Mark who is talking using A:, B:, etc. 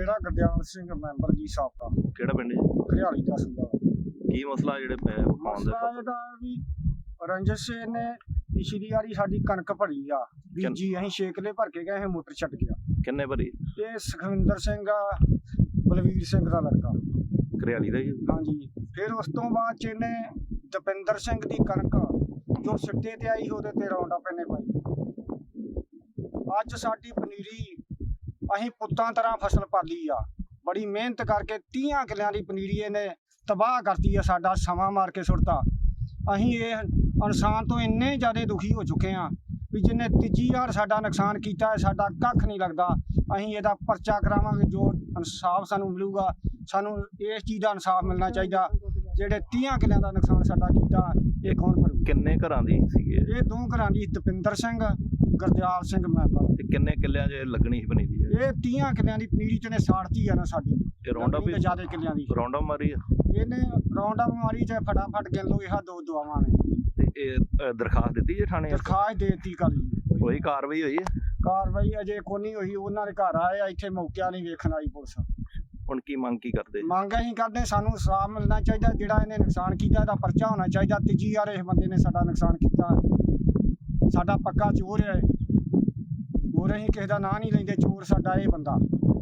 A: ਮੇਰਾ ਗੁਰਦਿਆਲ ਸਿੰਘ ਮੈਂਬਰ ਜੀ ਸਾਬਕਾ
B: ਕਿਹੜਾ ਪਿੰਡ ਜੀ?
A: ਹਰਿਆਲੀ ਦਾ ਸੂਬਾ
B: ਕੀ ਮਸਲਾ ਜਿਹੜੇ ਪੈ- ਪਾਉਣ ਦੇ
A: ਮਸਲਾ ਇਹਦਾ ਵੀ ਰੰਜਸ਼ ਨੇ ਪਿਛਲੀ ਵਾਰੀ ਸਾਡੀ ਕਣਕ ਭਰੀ ਆ। ਬੀਜੀ ਅਸੀਂ ਛੇਕਲੇ ਭਰ ਕੇ ਗਏ ਇਹ ਮੋਟਰ ਛੱਡ ਗਿਆ
B: ਕਿੰਨੇ ਭਰੀ?
A: ਇਹ ਸੁਖਵਿੰਦਰ ਸਿੰਘ ਆ ਬਲਵੀਰ ਸਿੰਘ ਦਾ ਲੜਕਾ।
B: ਘਰਿਆਲੀ ਦਾ ਜੀ?
A: ਹਾਂਜੀ। ਫਿਰ ਉਸ ਤੋਂ ਬਾਅਦ ਚ ਇਹਨੇ ਦਪਿੰਦਰ ਸਿੰਘ ਦੀ ਕਣਕ ਜੋ ਸਿੱਟੇ ਤੇ ਆਈ ਉਹਦੇ ਤੇ ਰੌਂਡਾ ਪੈਨੇ ਪਾਈ। ਅੱਜ ਸਾਡੀ ਪਨੀਰੀ ਅਸੀਂ ਪੁੱਤਾਂ ਤਰ੍ਹਾਂ ਫਸਲ ਪਾਲੀ ਆ। ਬੜੀ ਮਿਹਨਤ ਕਰਕੇ 30 ਕਿੱਲਿਆਂ ਦੀ ਪਨੀਰੀ ਨੇ ਤਬਾਹ ਕਰਤੀ ਆ ਸਾਡਾ ਸਮਾਂ ਮਾਰ ਕੇ ਸੁੱਟਤਾ। ਅਸੀਂ ਇਹ ਇਨਸਾਨ ਤੋਂ ਇੰਨੇ ਜ਼ਿਆਦਾ ਦੁਖੀ ਹੋ ਚੁੱਕੇ ਆ ਵੀ ਜਿਹਨੇ ਤੀਜੀ ਵਾਰ ਸਾਡਾ ਨੁਕਸਾਨ ਕੀਤਾ ਹੈ, ਸਾਡਾ ਕੱਖ ਨਹੀਂ ਲੱਗਦਾ। ਅਸੀਂ ਇਹਦਾ ਪਰਚਾ ਕਰਾਵਾਂਗੇ, ਜੋ ਇਨਸਾਫ ਸਾਨੂੰ ਮਿਲੂਗਾ, ਸਾਨੂੰ ਇਸ ਚੀਜ਼ ਦਾ ਇਨਸਾਫ ਮਿਲਣਾ ਚਾਹੀਦਾ। ਜਿਹੜੇ 30 ਕਿੱਲਿਆਂ ਦਾ ਨੁਕਸਾਨ ਸਾਡਾ ਕੀਤਾ ਇਹ ਕੌਣ ਭਰੂ
B: ਕਿੰਨੇ ਘਰਾਂ ਦੀ ਸੀਗੀ ਇਹ?
A: ਦੋ ਘਰਾਂ ਦੀ ਦਪਿੰਦਰ ਸਿੰਘ ਗੁਰਦਿਆਲ ਸਿੰਘ ਮੈਂਬਰ
B: ਤੇ ਕਿੰਨੇ ਕਿੱਲਿਆਂ 'ਚ ਲੱਗਣੀ ਸੀ ਪਨੀਰੀ ਇਹ?
A: ਇਹ 30 ਕਿੱਲਿਆਂ ਦੀ ਪਨੀਰੀ ਚ ਨੇ ਸਾੜਤੀ ਆ ਨਾ ਸਾਡੀ।
B: ਇਹ ਰੌਂਡਾ ਵੀ
A: ਜ਼ਿਆਦਾ ਕਿੱਲਿਆਂ ਦੀ।
B: ਰੌਂਡਾ ਮਾਰੀ ਆ?
A: ਇਹਨੇ ਰੌਂਡਾ ਬਿਮਾਰੀ ਚ ਫਟਾਫਟ ਗਿਣ ਲਓ ਇਹ ਦੋ ਦੁਆਵਾਂ ਨੇ।
B: ਤੇ ਇਹ ਅ, ਦਰਖਾਸਤ ਦਿੱਤੀ ਜੇ ਥਾਣੇ
A: ਦਰਖਾਸਤ ਦਿੱਤੀ ਕੱਲ
B: ਕੋਈ ਕਾਰਵਾਈ ਹੋਈ ਹੈ?
A: ਕਾਰਵਾਈ ਅਜੇ ਕੋਈ ਨਹੀਂ ਹੋਈ ਉਹਨਾਂ ਦੇ ਘਰ ਆਏ ਆ ਇੱਥੇ ਮੌਕਿਆ ਨਹੀਂ ਵੇਖਣ ਆਈ ਪੁਲਿਸ।
B: ਹੁਣ ਕੀ ਮੰਗ ਕੀ ਕਰਦੇ
A: ਮੰਗ ਅਸੀਂ ਕਰਦੇ ਸਾਨੂੰ ਇਨਸਾਫ ਮਿਲਣਾ ਚਾਹੀਦਾ, ਜਿਹੜਾ ਇਹਨੇ ਨੁਕਸਾਨ ਕੀਤਾ ਇਹਦਾ ਪਰਚਾ ਹੋਣਾ ਚਾਹੀਦਾ ਤੀਜੀ ਵਾਰ ਇਸ ਬੰਦੇ ਨੇ ਸਾਡਾ ਨੁਕਸਾਨ ਕੀਤਾ। ਸਾਡਾ ਪੱਕਾ ਚੋਰ ਹੈ। ਹੋਰ ਅਸੀਂ ਕਿਸੇ ਦਾ ਨਾਂ ਨਹੀਂ ਲੈਂਦੇ, ਚੋਰ ਸਾਡਾ ਇਹ ਬੰਦਾ।